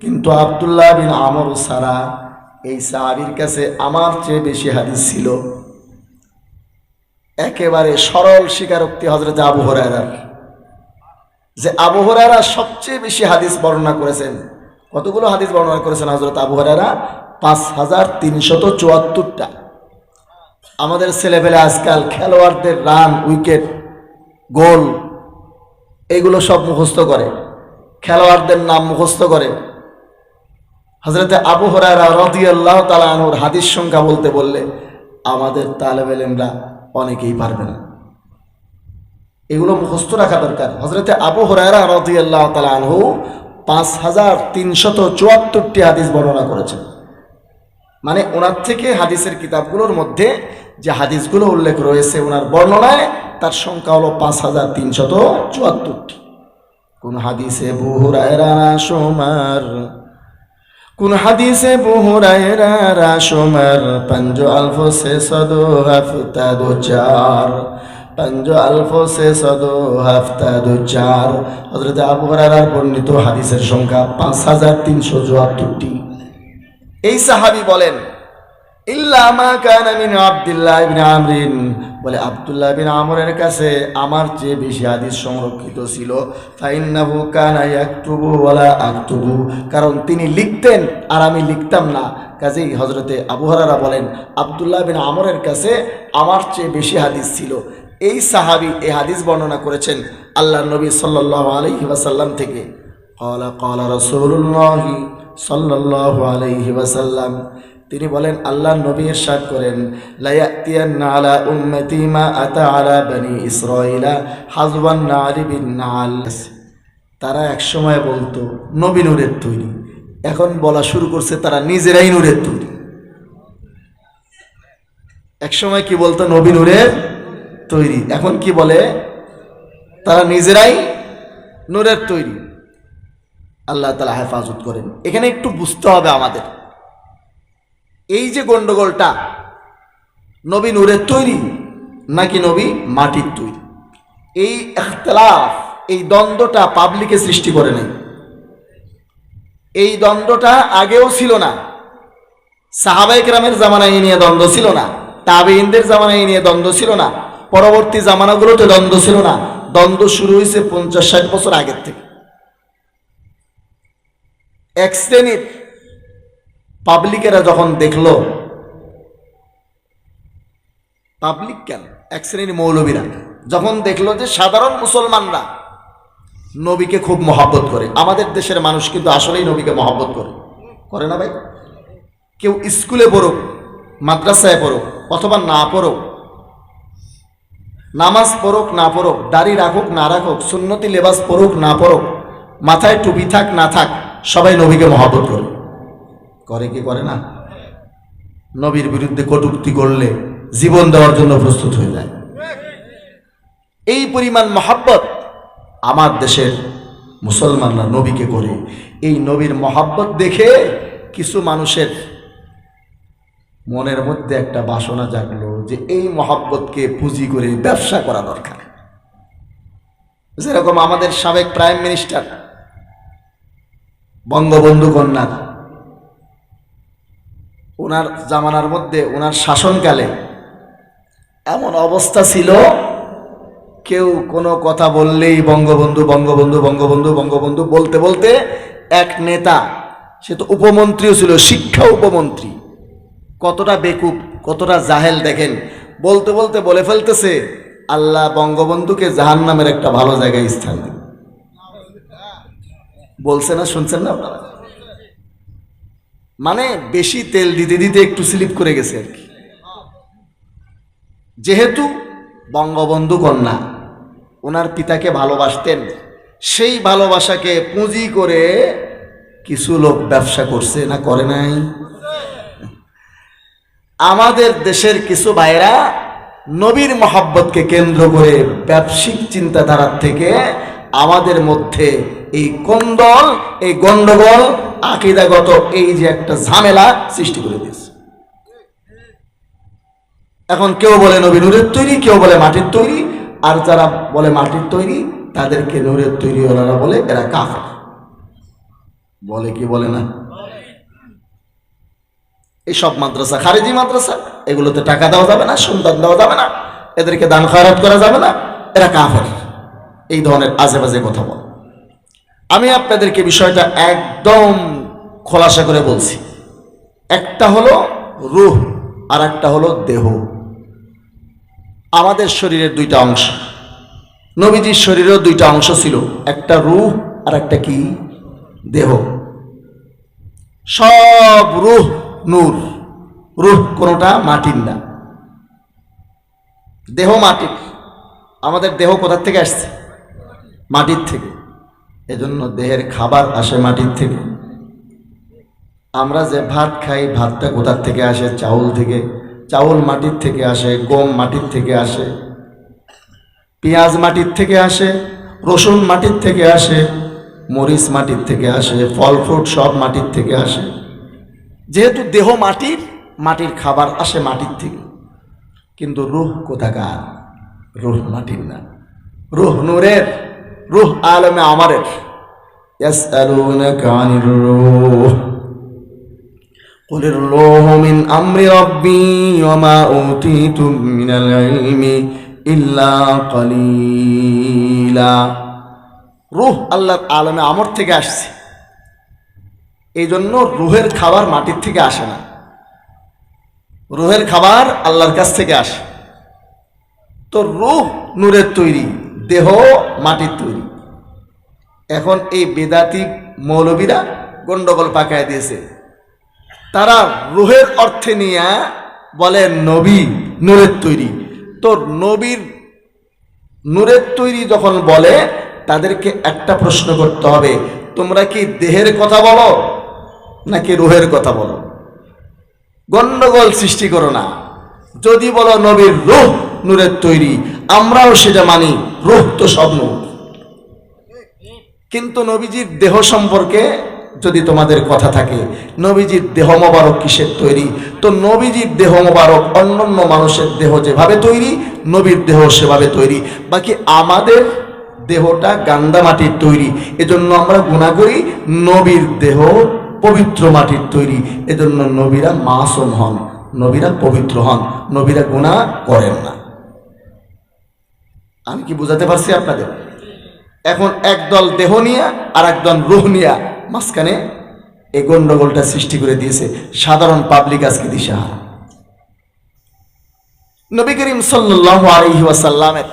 কিন্তু আব্দুল্লাহ বিন আমর সারা এই সাহাবীর কাছে আমার চেয়ে বেশি হাদিস ছিল। একেবারে সরল স্বীকারোক্তি হজরত আবু হরায়রার। যে আবু হরায়রা সবচেয়ে বেশি হাদিস বর্ণনা করেছেন। কতগুলো হাদিস বর্ণনা করেছেন হজরত আবু হরায়রা? পাঁচ হাজার তিনশত চুয়াত্তরটা। আমাদের ছেলেপেলে আজকাল খেলোয়াড়দের রান, উইকেট, গোল এগুলো সব মুখস্থ করে। খেলোয়াড়দের নাম মুখস্থ করে। হজরতে আবু হরায়রা রদিয়াল্লাহ তালা আনহুর হাদিস সংখ্যা বলতে বললে, আমাদের তালেবেলেমরা অনেকেই পারবে না। এগুলো মুখস্থ রাখা দরকার। হজরতে আবু হরায়রা রদিয়াল্লাহ তালা আনহু পাঁচ হাজার তিনশত চুয়াত্তরটি হাদিস বর্ণনা করেছেন। মানে ওনার থেকে হাদিসের কিতাবগুলোর মধ্যে যে হাদিসগুলো উল্লেখ রয়েছে ওনার বর্ণনায় তার সংখ্যা হলো পাঁচ হাজার তিনশত চুয়াত্তরটি কোন হাদিসে বুহুরায়রা সোমার, কোন হাদিসে বুহুরায়রা রাসোমার পঞ্জ আলফ সে সদো হাফতা দো চার। পাঞ্জ আলফ সে সদো হাফতা দো চার। হজরত আবু বর্ণিত হাদিসের সংখ্যা পাঁচ হাজার তিনশো চুয়াত্তরটি। এই সাহাবি বলেন ইল্লামা কানা বলে, আবদুল্লাহ বিন আমরের কাছে আমার চেয়ে বেশি হাদিস সংরক্ষিত ছিল, ফাইন্নাহু কানা ইয়াকতুবু ওয়ালা আকতুবু। কারণ তিনি লিখতেন আর আমি লিখতাম না। কাজেই হজরতে আবুহারা বলেন, আবদুল্লাহ বিন আমরের কাছে আমার চেয়ে বেশি হাদিস ছিল। এই সাহাবি এই হাদিস বর্ণনা করেছেন আল্লাহ নবী সাল্লাহ আলহি ওয়াসাল্লাম থেকে। কলা কলা রসুল্লাহি সাল্লাহ আলহি ওয়াসাল্লাম। তিনি বলেন আল্লাহ নবী ইরশাদ করেন, লায়াতিয়ান্না আলা উম্মতি মা আতা আলা বনি ইসরাঈলা হাজওয়ান নারি বিন নাল তারা একসময় বলতো, নবী নূরের তৈরি। এখন বলা শুরু করছে, তারা নিজেরাই নূরের তৈরি। একসময় কি বলতো, নবী নূরের তৈরি। এখন কি বলে, তারা নিজেরাই নূরের তৈরি। আল্লাহ তালা হেফাজত করেন। এখানে একটু বুঝতে হবে আমাদের। এই যে গন্ডগোলটা, নবী নূরের তৈরি নাকি নবী মাটির তৈরি? এই এখতলাফ, এই দ্বন্দ্বটা পাবলিকে সৃষ্টি করে নেই। এই দ্বন্দ্বটা আগেও ছিল না। সাহাবাইক রামের জামানায় নিয়ে দ্বন্দ্ব ছিল না। তাবেইনদের জামানায় নিয়ে দ্বন্দ্ব ছিল না। পরবর্তী জামানাগুলোতে দ্বন্দ্ব ছিল না। দ্বন্দ্ব শুরু হয়েছে পঞ্চাশ ষাট বছর আগের থেকে। এক শ্রেণির পাবলিকেরা যখন দেখল, পাবলিক কেন? এক শ্রেণির মৌলবীরা। যখন দেখল যে সাধারণ মুসলমানরা নবীকে খুব মহাব্বত করে, আমাদের দেশের মানুষ কিন্তু আসলেই নবীকে মহাব্বত করে। করে না ভাই? কেউ স্কুলে পড়ুক, মাদ্রাসায় পড়ুক, অথবা না পড়ুক, নামাজ পড়ুক, না পড়ুক, দাড়ি রাখুক, না রাখুক, সুন্নতি লেবাস পড়ুক, না পড়ুক, মাথায় টুপি থাক, না থাক, সবাই নবীকে মহাব্বত করে। করে কি করে না? নবীর বিরুদ্ধে কটুক্তি করলে জীবন দেওয়ার জন্য প্রস্তুত হয়ে যায়। এই পরিমাণ মহাব্বত আমার দেশের মুসলমানরা নবীকে করে। এই নবীর মহাব্বত দেখে কিছু মানুষের মনের মধ্যে একটা বাসনা জাগলো যে এই মহাব্বতকে পুঁজি করে ব্যবসা করা দরকার। যেরকম আমাদের সাবেক প্রাইম মিনিস্টার, বঙ্গবন্ধু কন্যার ওনার জামানার মধ্যে ওনার শাসনকালে এমন অবস্থা ছিল, কেউ কোনো কথা বললেই বঙ্গবন্ধু বঙ্গবন্ধু বঙ্গবন্ধু বঙ্গবন্ধু বলতে বলতে এক নেতা, সে তো উপমন্ত্রীও ছিল, শিক্ষা উপমন্ত্রী, কতটা বেকুব, কতটা জাহেল দেখেন, বলতে বলতে বলে ফেলতেছে, আল্লাহ বঙ্গবন্ধুকে জাহান নামের একটা ভালো জায়গায় স্থান দিন। বলছে না, শুনছেন না আপনারা? মানে বেশি তেল দিতে দিতে একটু স্লিপ করে গেছে আর কি। যেহেতু বঙ্গবন্ধু কন্যা, ওনার পিতাকে ভালোবাসতেন, সেই ভালোবাসাকে পুঁজি করে কিছু লোক ব্যবসা করছে না করে নাই? আমাদের দেশের কিছু ভাইরা নবীর মহাব্বতকে কেন্দ্র করে ব্যবসায়িক চিন্তাধারার থেকে আমাদের মধ্যে এই কোন্দল, এই গন্ডগোল আকিদাগত এই যে একটা ঝামেলা সৃষ্টি করে দিয়েছে। এখন কেউ বলে নবী নূরের তৈরি, কেউ বলে মাটির তৈরি, আর যারা বলে মাটির তৈরি, তাদেরকে নূরের তৈরিওয়ালারা বলে এরা কাফের। বলে কি বলে না? এই সব মাদ্রাসা, খারেজি মাদ্রাসা, এগুলোতে টাকা দেওয়া যাবে না, সন্তান দেওয়া যাবে না, এদেরকে দান খয়রাত করা যাবে না, এরা কাফের। এই ধরনের আজে বাজে কথা বল। আমি আপনাদেরকে বিষয়টা একদম খোলাসা করে বলছি। একটা হলো রুহ আর একটা হলো দেহ। আমাদের শরীরের দুইটা অংশ। নবীজির শরীরেও দুইটা অংশ ছিল, একটা রুহ আর একটা কি? দেহ। সব রুহ নূর। রুহ কোনোটা মাটির না। দেহ মাটির। আমাদের দেহ কোথার থেকে আসছে? মাটির থেকে। এজন্য দেহের খাবার আসে মাটির থেকে। আমরা যে ভাত খাই, ভাতটা কোথার থেকে আসে? চাউল থেকে। চাউল মাটির থেকে আসে, গম মাটির থেকে আসে। পেঁয়াজ মাটির থেকে আসে, রসুন মাটির থেকে আসে, মরিচ মাটির থেকে আসে, ফল ফ্রুট সব মাটির থেকে আসে। যেহেতু দেহ মাটির মাটির খাবার আসে মাটির থেকে। কিন্তু রুহ কোথাকার? রুহ মাটির না। রুহ নূরের। রুহ আলমে আমারের يسألونك عن الروح قل الروح من أمر ربي وما أوتيتم من العلم إلا قليلا রুহ আল্লাহ আলমে আমর থেকে আসছে এই জন্য রুহের খাবার মাটির থেকে আসে না রুহের খাবার আল্লাহর কাছ থেকে আসে তো রুহ নূরের তৈরি দেহ মাটির তৈরি। এখন এই বেদাতি মৌলবীরা গন্ডগোল পাকায় দিয়েছে। তারা রুহের অর্থে নিয়ে বলে, নবী নূরের তৈরি। তো নবীর নূরের তৈরি যখন বলে, তাদেরকে একটা প্রশ্ন করতে হবে, তোমরা কি দেহের কথা বলো নাকি রুহের কথা বলো? গন্ডগোল সৃষ্টি করো না। যদি বলো নবীর রুহ নূরের তৈরি, আমরাও সেটা মানি রুহ তো সব নূর। কিন্তু নবীজির দেহ সম্পর্কে যদি তোমাদের কথা থাকে, নবীজির দেহ মোবারক কিসের তৈরি? তো নবীজির দেহ মোবারক অন্যান্য মানুষের দেহ যেভাবে তৈরি, নবীর দেহ সেভাবে তৈরি। বাকি আমাদের দেহটা গান্দা মাটির তৈরি। এজন্য আমরা গুণা করি, নবীর দেহ পবিত্র মাটির তৈরি। এজন্য নবীরা মাসুম হন। নবীরা পবিত্র হন, নবীরা গুণা করেন না। আমি কি বুঝাতে পারছি আপনাদের? এখন একদল দেহ নিয়ে আর একদল রুহ নিয়া মাঝখানে এই গন্ডগোলটা সৃষ্টি করে দিয়েছে। সাধারণ পাবলিক আজকে দিশাহারা। নবী করিম সাল্লাহ আলহি ওয়াসাল্লামের